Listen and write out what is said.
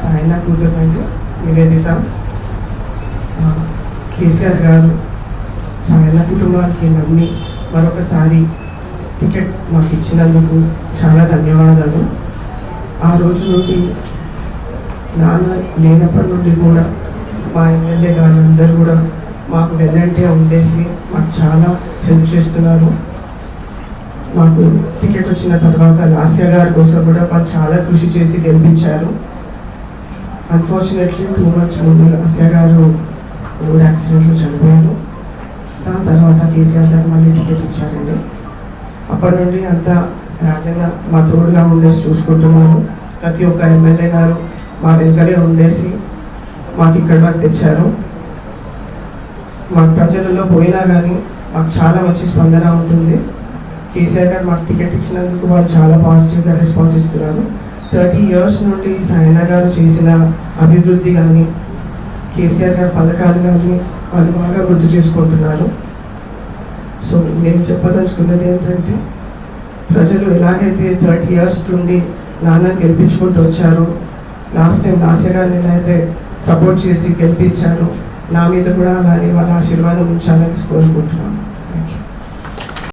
సాయన కూతురు నివేదిత. కేసీఆర్ గారు సాయన కుటుంబానికి నమ్మి మరొకసారి టికెట్ మాకు ఇచ్చినందుకు చాలా ధన్యవాదాలు. ఆ రోజు నుండి నాన్న లేనప్పటి నుండి కూడా మా ఎమ్మెల్యే గారు అందరూ కూడా మాకు వెళ్ళంటే ఉండేసి మాకు చాలా హెల్ప్ చేస్తున్నారు. మాకు టికెట్ వచ్చిన తర్వాత లాస్య గారి కోసం కూడా వాళ్ళు చాలా కృషి చేసి గెలిపించారు. అన్ఫార్చునేట్లీ టూ మంత్స్ ముందు లాస్య గారు రోడ్ యాక్సిడెంట్లో చనిపోయారు దాని తర్వాత కేసీఆర్ గారు మళ్ళీ టికెట్ ఇచ్చారండి. అప్పటి నుండి అంతా రాజన్న మా తోడుగా ఉండేసి చూసుకుంటున్నాను ప్రతి ఒక్క ఎమ్మెల్యే గారు మా వెనుకలే ఉండేసి మాకు ఇక్కడి వరకు తెచ్చారు. మా ప్రజలలో పోయినా కానీ మాకు చాలా మంచి స్పందన ఉంటుంది. కేసీఆర్ గారు మాకు టికెట్ ఇచ్చినందుకు వాళ్ళు చాలా పాజిటివ్గా రెస్పాన్స్ ఇస్తున్నారు. థర్టీ ఇయర్స్ నుండి సాయన గారు చేసిన అభివృద్ధి కానీ కేసీఆర్ గారి పథకాలు కానీ వాళ్ళు బాగా గుర్తు చేసుకుంటున్నారు. సో నేను చెప్పదలుచుకున్నది ఏంటంటే ప్రజలు ఎలాగైతే థర్టీ ఇయర్స్ నుండి నాన్నని గెలిపించుకుంటూ వచ్చారు లాస్ట్ టైం లాస్య గారిని అయితే సపోర్ట్ చేసి గెలిపించారు నా మీద కూడా అలానే వాళ్ళ ఆశీర్వాదం ఉంచాలని కోరుకుంటున్నాను. Thank you